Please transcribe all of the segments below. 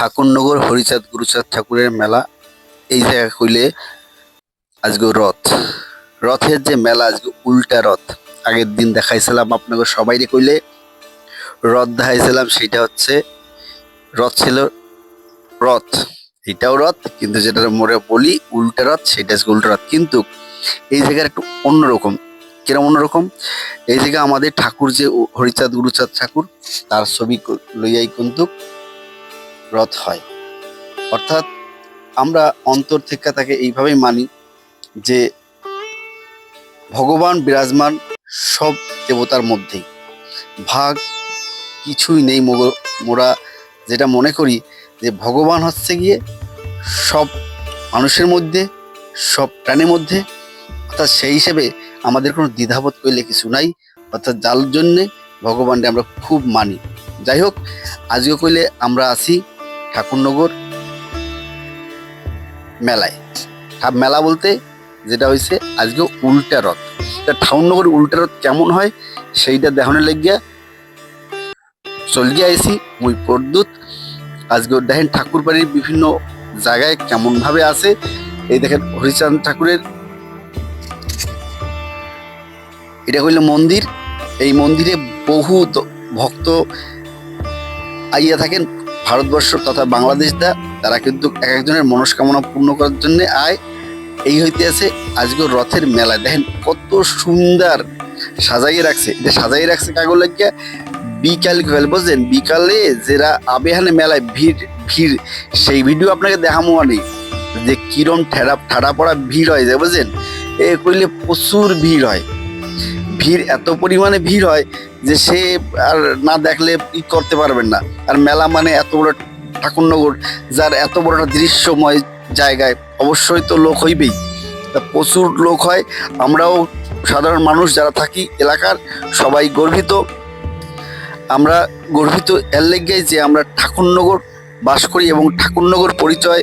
ঠাকুরনগর, হরিচাঁদ, গুরুচাঁদ ঠাকুরের মেলা, এই জায়গা কইলে আজকে রথ। রথের যে মেলা আজকে উল্টা রথ। আগের দিন দেখাইছিলাম আপনাকে সবাইরে কইলে, রথ দেখাইছিলাম সেটা হচ্ছে, রথ ছিল রথ। এটাও রথ, কিন্তু যেটা মোড়ে বলি উল্টা রথ, সেটা উল্টা রথ। কিন্তু এই জায়গার একটু অন্যরকম। কিরম অন্যরকম? এই জায়গা আমাদের ঠাকুর যে হরিচাঁদ, গুরুচাঁদ ঠাকুর, তার ছবি লইয়াই কিন্তু রথ হয়। অর্থাৎ আমরা অন্তর থেকে তাকে এইভাবেই মানি যে ভগবান বিরাজমান সব দেবতার মধ্যেই। ভাগ কিছুই নেই মোরা যেটা মনে করি যে ভগবান হচ্ছে গিয়ে সব মানুষের মধ্যে, সব প্রাণীর মধ্যে। অর্থাৎ সেই হিসেবে আমাদের কোনো দ্বিধাবোধ করলে কিছু নাই। অর্থাৎ যার জন্যে ভগবানকে আমরা খুব মানি। যাই হোক, আজকে কইলে আমরা আছি ঠাকুরনগর মেলায়। মেলা বলতে যেটা হয়েছে আজকে উল্টা রথ। তা ঠাকুরনগর উল্টা রথ কেমন হয় সেইটা দেখানোর লেগিয়া চলিয়ে আইসি মুই প্রদ্যুৎ। আজকে দেখেন ঠাকুর বাড়ির বিভিন্ন জায়গায় কেমন ভাবে আছে। এই দেখেন হরিচাঁদ ঠাকুরের এটা হইল মন্দির। এই মন্দিরে বহু ভক্ত আইয়া থাকেন। ভারতবর্ষ তথা বাংলাদেশ দা, তারা কিন্তু এক একজনের মনস্কামনা পূর্ণ করার জন্য আয়। এই হইতে আছে আজকে রথের মেলা। দেখেন কত সুন্দর সাজাইয়ে রাখছে। যে সাজাইয়ে রাখছে কাগজ লাগিয়া, বিকাল কইল বুঝলেন? বিকালে যারা আবেহানে মেলায় ভিড় ভিড়, সেই ভিডিও আপনাকে দেখামো আনি যে কিরম ঠেড়া, ঠাড়া পড়া ভিড় হয় যে, বুঝলেন? এ করলে প্রচুর ভিড় হয়। ভিড় এত পরিমাণে ভিড় হয় যে সে আর না দেখলে ই করতে পারবেন না। আর মেলা মানে এত বড় ঠাকুরনগর, যার এত বড় একটা দৃশ্যময় জায়গায় অবশ্যই তো লোক হইবেই। প্রচুর লোক হয়। আমরাও সাধারণ মানুষ যারা থাকি এলাকার, সবাই গর্বিত। আমরা গর্বিত এর লেগেই যে আমরা ঠাকুরনগর বাস করি এবং ঠাকুরনগর পরিচয়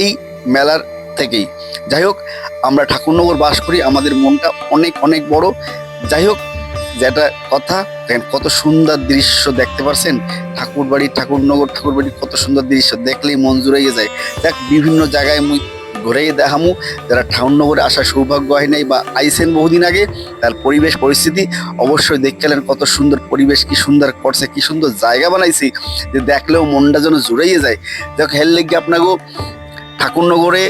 এই মেলার থেকেই। যাই হোক, আমরা ঠাকুরনগর বাস করি, আমাদের মনটা অনেক অনেক বড়। যাই হোক যেটা কথা, দেখেন কত সুন্দর দৃশ্য দেখতে পারছেন। ঠাকুর বাড়ি ঠাকুরনগর ঠাকুর বাড়ি কত সুন্দর দৃশ্য দেখলেই মন জুড়াইয়ে যায়। দেখ, বিভিন্ন জায়গায় মুই ঘুরেই দেখামু, যারা ঠাকুরনগরে আসার সৌভাগ্য হয় নাই বা আইসেন বহুদিন আগে, তার পরিবেশ, পরিস্থিতি অবশ্যই দেখলেন কত সুন্দর পরিবেশ, কি সুন্দর করছে, কি সুন্দর জায়গা বানাইছি, যে দেখলেও মনটা যেন জুড়াইয়ে যায়। দেখ হেল লেগে আপনাকেও ঠাকুরনগরে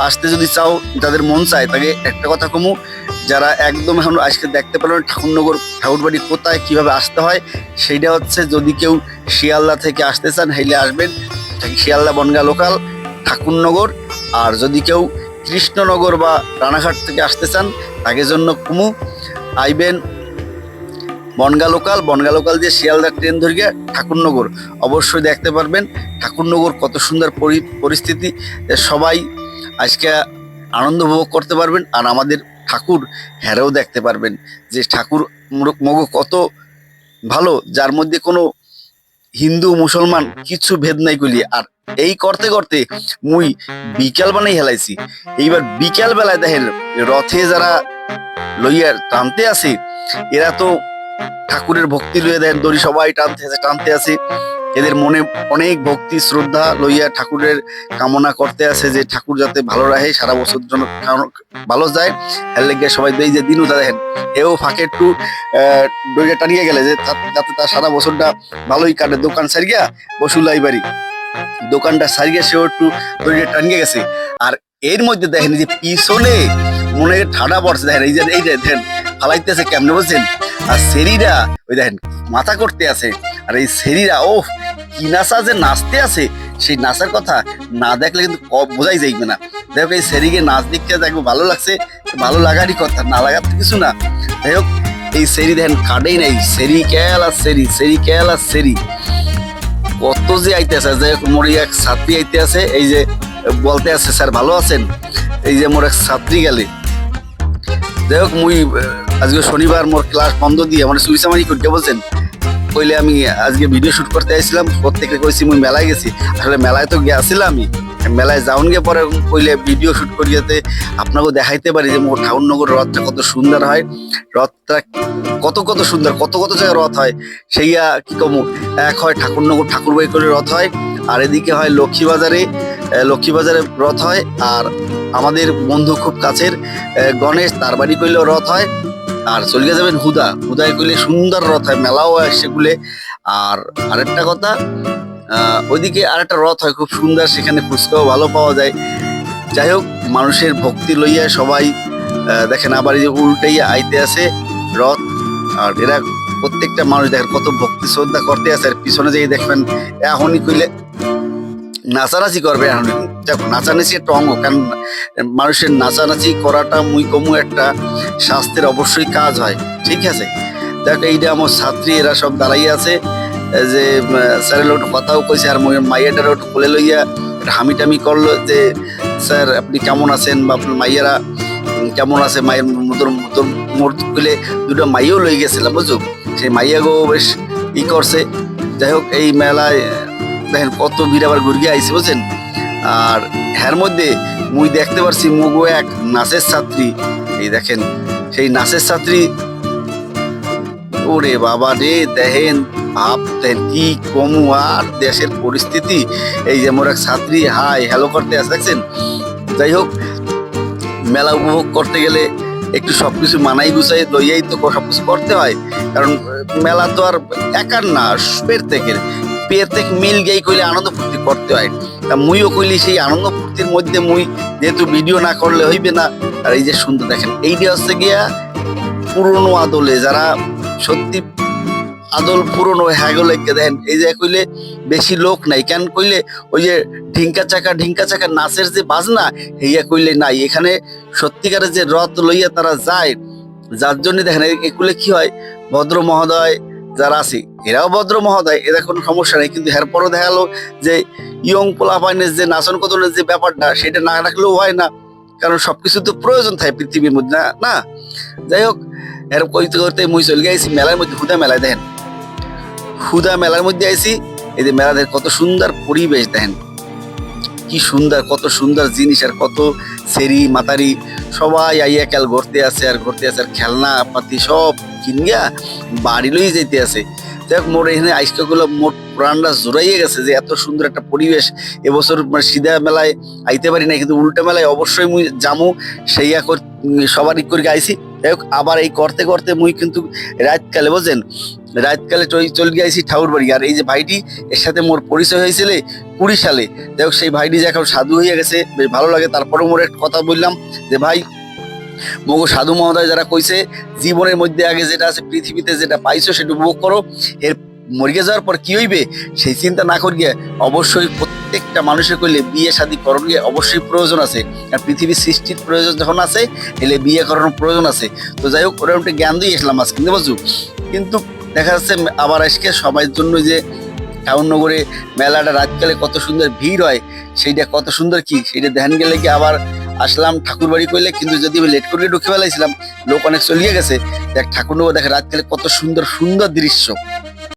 আসতে যদি চাও, যাদের মন চায় তাকে একটা কথা কমু, যারা একদম এখন আজকে দেখতে পেলেন ঠাকুরনগর, ঠাকুরবাড়ি কোথায়, কীভাবে আসতে হয়, সেইটা হচ্ছে যদি কেউ শিয়ালদা থেকে আসতে চান হেলে আসবেন। শিয়ালদা বনগা লোকাল ঠাকুরনগর। আর যদি কেউ কৃষ্ণনগর বা রানাঘাট থেকে আসতে চান, তাকে জন্য কুমু। আইবেন বনগা লোকাল বনগা লোকাল দিয়ে শিয়ালদা ট্রেন ধরিয়ে ঠাকুরনগর। অবশ্যই দেখতে পারবেন ঠাকুরনগর কত সুন্দর পরি- পরিস্থিতি। সবাই আজকে আনন্দ উপভোগ করতে পারবেন আর আমাদের ঠাকুর হ্যারেও দেখতে পারবেন যে ঠাকুর মগো কত ভালো, যার মধ্যে কোনো হিন্দু, মুসলমান কিছু ভেদ নাই কইলি। আর এই করতে করতে মুই বিকাল বানাই হেলাইছি। এইবার বিকাল বেলায় দেখেন রথে যারা লইয়া টানতে আছে এরা তো ঠাকুরের ভক্তি লইয়া দেন, দড়ি সবাই টানতে টানতে আছে। এদের মনে অনেক ভক্তি, শ্রদ্ধা লইয়া ঠাকুরের কামনা করতে আছে যে ঠাকুর যাতে ভালো রাখে সারা বছর জন্য ভালো যায়। এর লেগে সবাই দেই যে দিনও দেখেন, এও ফাঁকে একটু দড়িটা টানিয়ে গেলে যে যাতে তার সারা বছরটা ভালোই কাটে। দোকান সারিয়া বসুলাই বাড়ি দোকানটা সারিয়ে সেও একটু দড়িটা টানিয়ে গেছে। আর এর মধ্যে দেখেন যে পিছনে মনে ঠাডা পড়ছে, দেখেন এই যে এই দেখেন ফালাইতেছে কেমনে বলছেন আর সেরিরা, ওই দেখেন, মাথা করতে আছে। আর এই সেরিরা ও কি নাচা যে নাচতে আছে? সেই নাচার কথা না দেখলে কিন্তু বোঝাই যাইবে না। দেখো এই সেরিকে নাচ দেখতে দেখব ভালো লাগছে। ভালো লাগারই কথা, না লাগার কিছু না। যাই হোক, এই সেরি দেখেন, কাটেই নাই। সেরি কেল আর সেরি সেরি কেল আর সেরি। কত যে আইতে আইতেছে যে মোর এক ছাত্রী আইতে আছে, এই যে বলতে আছে, স্যার, ভালো আছেন? এই যে মোর এক ছাত্রী গেলে। যাই হোক, মুই আজকে শনিবার মোর ক্লাস বন্ধ দিয়ে মানে সুইসামারি করতে বলছেন, কইলে আমি আজকে ভিডিও শুট করতে আইছিলাম প্রত্যেকে কইছি মুই মেলায় গেছি। আসলে মেলায় তো গেছিলাম আমি, মেলায় যাওন গিয়ে পরে কইলে ভিডিও শুট করিয়াতে আপনাকেও দেখাইতে পারি যে মোর ঠাকুরনগর রথটা কত সুন্দর হয়। রথটা কত কত সুন্দর, কত কত জায়গায় রথ হয়, সেইয়া কি কমু? এক হয় ঠাকুরনগর ঠাকুরবাড়ি করে রথ হয়, আর এদিকে হয় লক্ষ্মীবাজারে লক্ষ্মীবাজারে রথ হয়, আর আমাদের বন্ধু খুব কাছের গণেশ তার বাড়ি কইলেও রথ হয়। আর চলে যাবেন হুদা। হুদায় কইলে সুন্দর রথ হয়, মেলাও হয় সেগুলে। আর আরেকটা কথা ওইদিকে আরেকটা রথ হয় খুব সুন্দর, সেখানে ফুচকাও ভালো পাওয়া যায়। যাই হোক, মানুষের ভক্তি লইয়া সবাই দেখেন আবার এই যে উল্টাইয়া আইতে আছে রথ। আর এরা প্রত্যেকটা মানুষ দেখেন কত ভক্তি শ্রদ্ধা করতে আছে। আর পিছনে যেই দেখবেন এখনই কইলে নাচানাচি করবে এখন দেখো, নাচানাচি একটা অঙ্গ, কারণ মানুষের নাচানাচি করাটা মুই কমু একটা স্বাস্থ্যের অবশ্যই কাজ হয়, ঠিক আছে? দেখ এইটা আমার ছাত্রী, এরা সব দাঁড়াই আছে যে স্যারের লোক কথাও কইছে, আর মই মাইয়াটার একটু কোলে লইয়া হামি টামি করল যে, স্যার, আপনি কেমন আছেন? বা আপনার মাইয়ারা কেমন আছে? মায়ের মতন মতন মোট খুলে দুটো মাইয়াও লই গেছিলাম, বুঝছ? সেই মাইয়াগো বেশ ই করছে। যাই হোক, এই মেলায়, দেখেন, কত ভিড় আবার ঘুরিয়ে আইছে, বুঝছেন? আর হ্যার মধ্যে মুই দেখতে পারছি মুগো এক নাচের ছাত্রী। এই দেখেন, সেই নাচের ছাত্রী, ওরে বাবা রে, দেখেন, ভাবতেন কি কমু আর দেশের পরিস্থিতি। এই যে মোর এক ছাত্রী, হাই হ্যালো করতে আসে দেখছেন? যাই হোক, মেলা উপভোগ করতে গেলে একটু সব কিছু মানাই গুছাই লইয়াই তো সব কিছু করতে হয়। কারণ, মেলা তো আর একার না পের থেকে পের থেকে মিল গেই কইলে আনন্দ ফুর্তি করতে হয়। মুইও কইলি সেই আনন্দ ফুর্তির মধ্যে মুই যেহেতু ভিডিও না করলে হইবে না, আর এই যে সুন্দর দেখেন এই এইটা হচ্ছে গিয়া পুরনো আদলে, যারা সত্যি আদল পুরনো হ্যাগলে দেখেন, এই যে কইলে বেশি লোক নাই, কেন কইলে ওই যে ঢিঙ্কা চাকা ঢিঙ্কা চাকা নাচের যে বাজনা, হেইয়া কইলে নাই, এখানে সত্যিকারের যে রথ লইয়া তারা যায়, যার জন্য দেখেন এগুলো কি হয়, ভদ্র মহোদয় যারা আছে, এরাও ভদ্র মহোদয় এরা কোনো সমস্যা নেই। কিন্তু এর পরও দেখা গেলো যে ইয়ং পোলাপাইনের যে নাচন কদলের যে ব্যাপারটা, সেটা না রাখলেও হয় না। কারণ সবকিছু তো প্রয়োজন থাকে পৃথিবীর মধ্যে, না? না? যাই হোক, এর কইতে করতে মুই চলে গেছি মেলার মধ্যে, হুদা মেলায়, দেখেন। হুদা মেলার মধ্যে আইছি, এই যে মেলা দেখেন কত সুন্দর পরিবেশ, দেখেন। কি সুন্দর, কত সুন্দর জিনিস আর কত সেরি মাতারি সবাই আইয়া কাল ঘুরতে আছে আর ঘুরতে আছে আর খেলনা, পাতি সব কিনিয়া বাড়ি লই যেতে আছে দেখ মোর এখানে আইসকাগুলো মোট প্রাণটা জোরাইয়ে গেছে যে এত সুন্দর একটা পরিবেশ, এবছর মানে সিধা মেলায় আইতে পারি না কিন্তু উল্টা মেলায় অবশ্যই মুই জামু সেইয়া সবারই করে আইছি। যাই হোক, আবার এই করতে করতে মুই কিন্তু রাতকালে বোঝেন রাতকালে চলে গিয়েছি ঠাকুর বাড়ি আর এই যে ভাইটি, এর সাথে মোর পরিচয় হয়েছিল কুড়ি সালে। যাই হোক, সেই ভাইটি যে এখন সাধু হয়ে গেছে, বেশ ভালো লাগে। তারপরে মোর একটা কথা বললাম যে, ভাই, মগো সাধু মহোদয় যারা কইছে, জীবনের মধ্যে আগে যেটা আছে, পৃথিবীতে যেটা পাইছো, সেটা উপভোগ করো। এর মরিয়ে যাওয়ার পর কি হইবে? সেই চিন্তা না করিয়ে অবশ্যই প্রত্যেকটা মানুষের কইলে বিয়ে শাদী করণীয় অবশ্যই প্রয়োজন আছে। আর পৃথিবীর সৃষ্টির প্রয়োজন যখন আছে এলে বিয়ে করানোর প্রয়োজন আছে। তো যাই হোক, ওরা একটা জ্ঞান দিয়ে এসলাম আজকে কিন্তু বুঝছ কিন্তু দেখা যাচ্ছে আবার আজকে সবার জন্য যে টাউননগরে মেলাটা রাতকালে কত সুন্দর ভিড় হয়, সেইটা কত সুন্দর কি? সেইটা ধ্যান গেলে কি আবার আসলাম ঠাকুর বাড়ি করলে কিন্তু যদি আমি লেট করে ঢুকে ফেলাইছিলাম, লোক অনেক চলিয়ে গেছে। দেখ ঠাকুর নগর দেখে রাতকালে কত সুন্দর সুন্দর দৃশ্য।